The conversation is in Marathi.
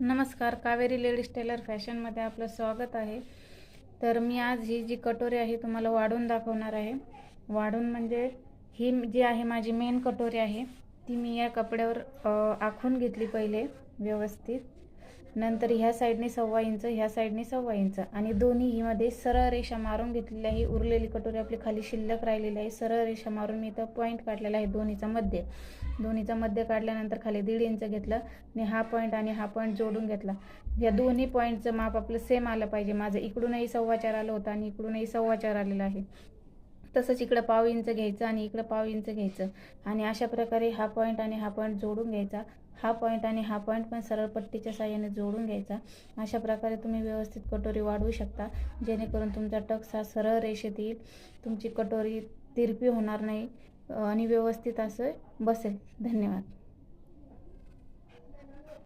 नमस्कार कावेरी लेडीज टेलर फॅशनमध्ये आपलं स्वागत आहे. तर मी आज ही जी कटोरी आहे तुम्हाला वाढून दाखवणार आहे. वाढून म्हणजे ही जी आहे माझी मेन कटोरी आहे ती मी या कपड्यावर आखून घेतली पहिले व्यवस्थित. नंतर ह्या साईडने सव्वा इंच ह्या साईडने सव्वा इंच. आणि दोन्हीमध्ये सरळ रेषा मारून घेतलेली आहे उरलेली कटोरी आपली खाली शिल्लक राहिलेली आहे. सरळ रेषा मारून मी इथं पॉईंट काढलेला आहे दोन्हीचा मध्य. दोन्हीचा मध्य काढल्यानंतर खाली दीड इंच घेतलं आणि हा पॉईंट आणि हा पॉईंट जोडून घेतला. या दोन्ही पॉईंटचं माप आपलं सेम आलं पाहिजे. माझं इकडूनही सव्वा चार आलं होतं आणि इकडूनही सव्वा चार आलेलं आहे. तसंच इकडं पाव इंच घ्यायचं आणि इकडं पाव इंच घ्यायचं. आणि अशा प्रकारे हा पॉईंट आणि हा पॉईंट जोडून घ्यायचा. हा पॉईंट आणि हा पॉईंट पण सरळ पट्टीच्या साह्याने जोडून घ्यायचा. अशा प्रकारे तुम्ही व्यवस्थित कटोरी वाढवू शकता. जेणेकरून तुमचा टक्स हा सरळ रेषेत येईल. तुमची कटोरी तिरपी होणार नाही. आणि व्यवस्थित असं बसेल. धन्यवाद.